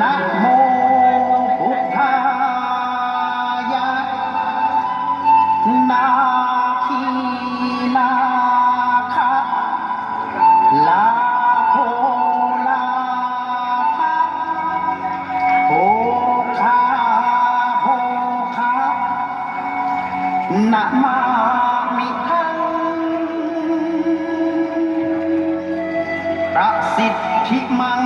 นะโมพุทธายะนาคีนาคลาโคลาภโอคาโอคานะมมิทังประสิทธิมัง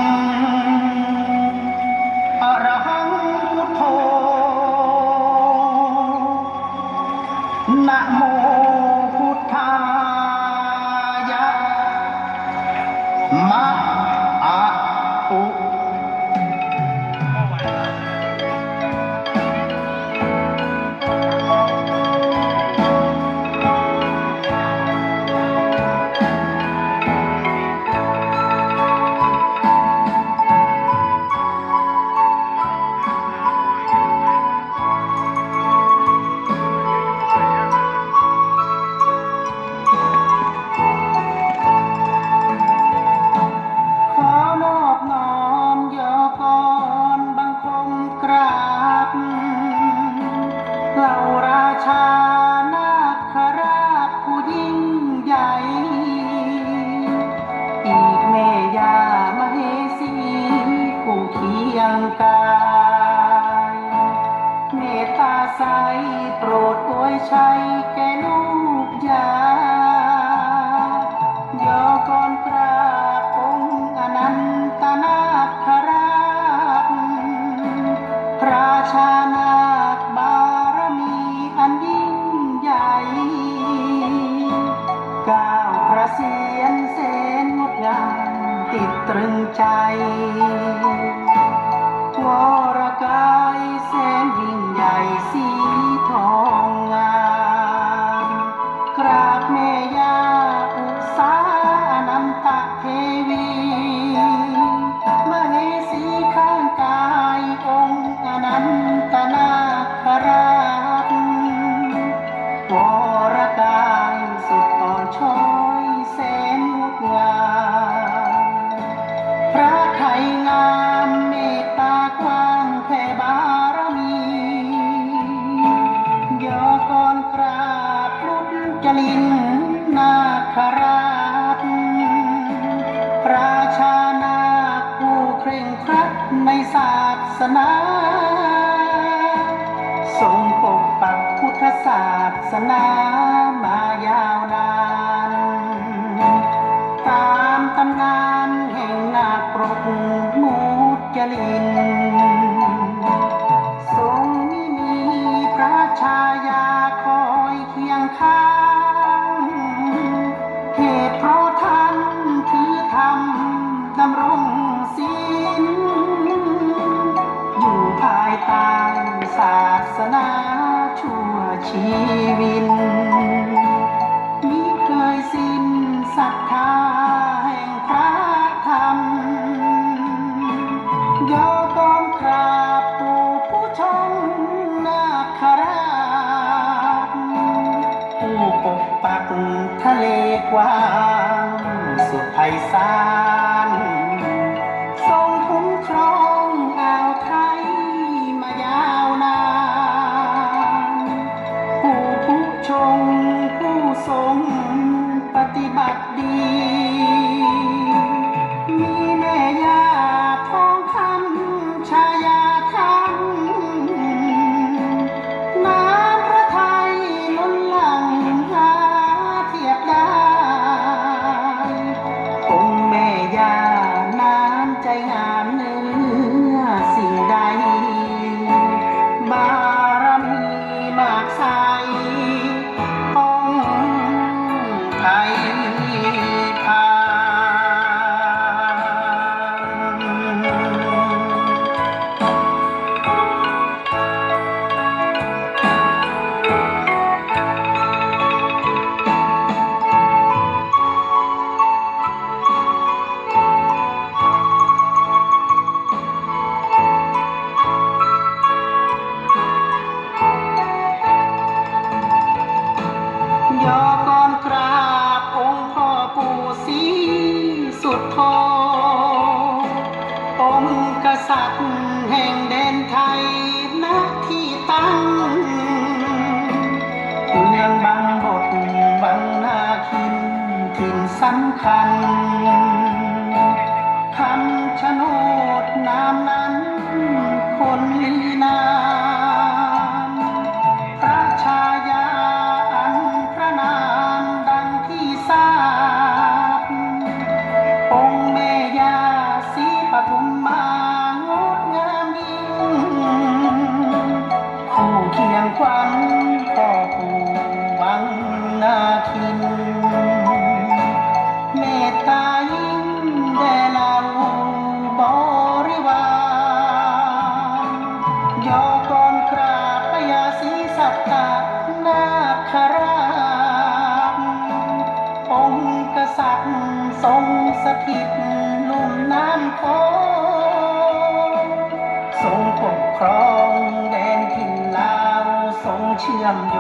ลินทรงมิมีพระชายาคอยเคียงข้างเหตุเพราะท่านถือธรรมดำรงศีลอยู่ภายใต้ศาสนาชั่วชีวินมิเคยสิ้นศรัทธา สงปฏิบัติดีำคัญคำชะโนดนามนั้นคน กิจลุ่มน้ำโขงทรงปกครองแดนถิ่นลาวทรงเชื่อมโย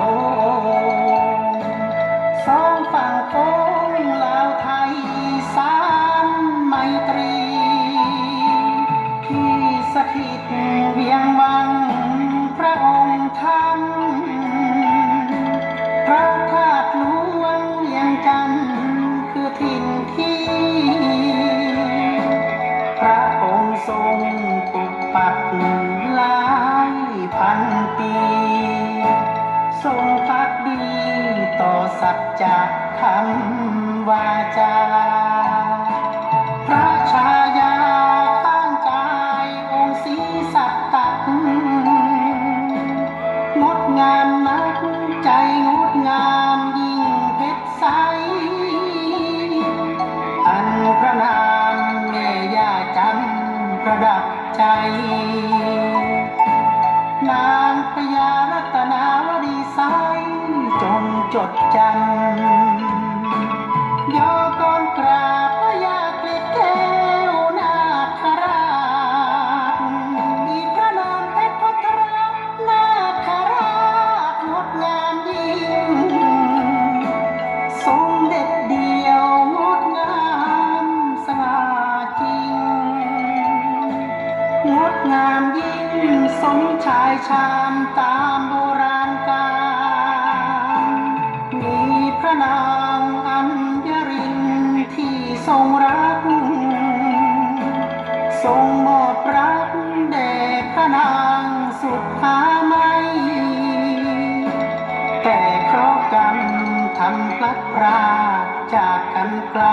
งสองฝั่งโขง นางพญารัตนาวดีสายจงจดจำุขหาไม่ แต่เพราะกรรมทำพลัดพราจากกันไกล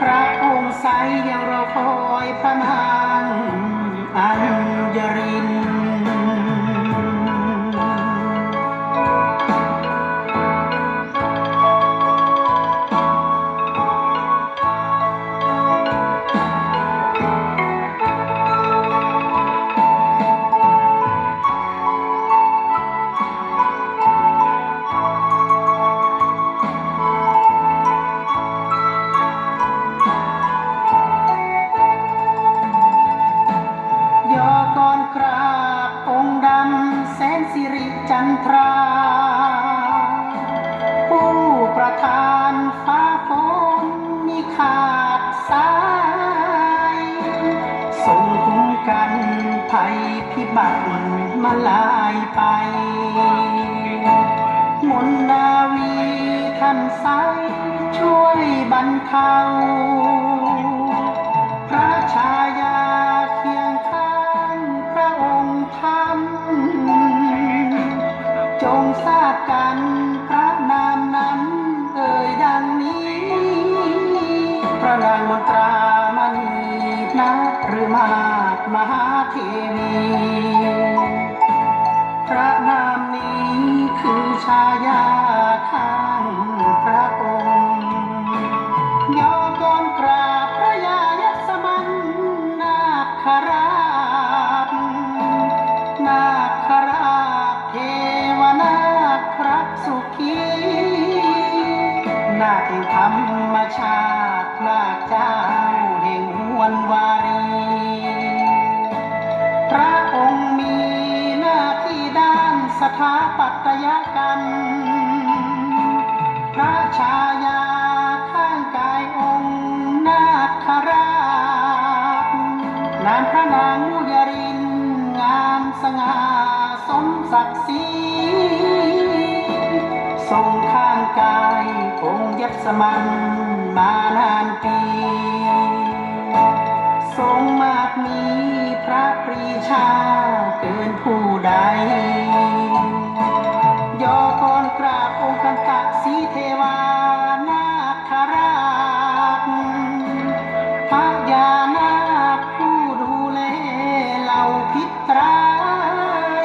พระองค์ใสยังรอคอยพระนางอันันทรา ผู้ประทานฟ้าฝนมีขาดสายส่งคุ้มกันภัยพิบัติมาลายไป มนนาวีท่านใสช่วยบรรเทา yeah. สมันมานานปีทรงมากมีพระปรีชาเกินผู้ใดยอกรกราบองค์กันตะสีเทวานาคราชพระยานาคผู้ดูแลเหล่าพิตรา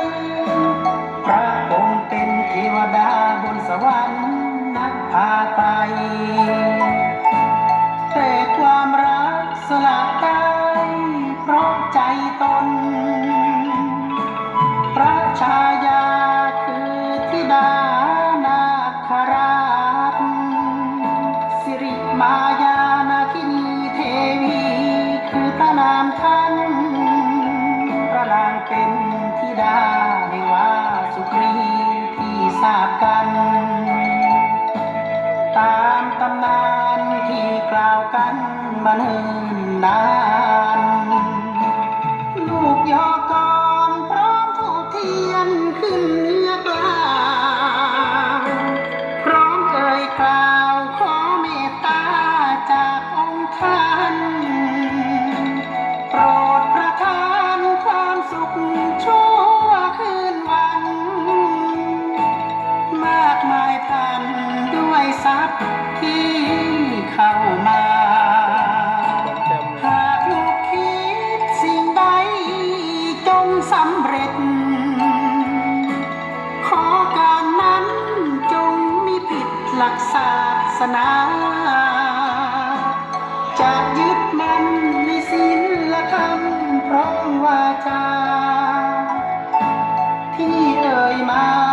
ยพระองค์เป็นเทวดาบนสวรรค์ พาไป แต่ความรักสละได้เพราะใจตน พระชายาคือธิดานาคราชสิริมายานาคินีเทวีคือพระนามท่านพระนางเป็นธิดา กล่าวาสนา จะยึดมั่นในศีลธรรมพร้อมวาจา ที่เอ่ยมา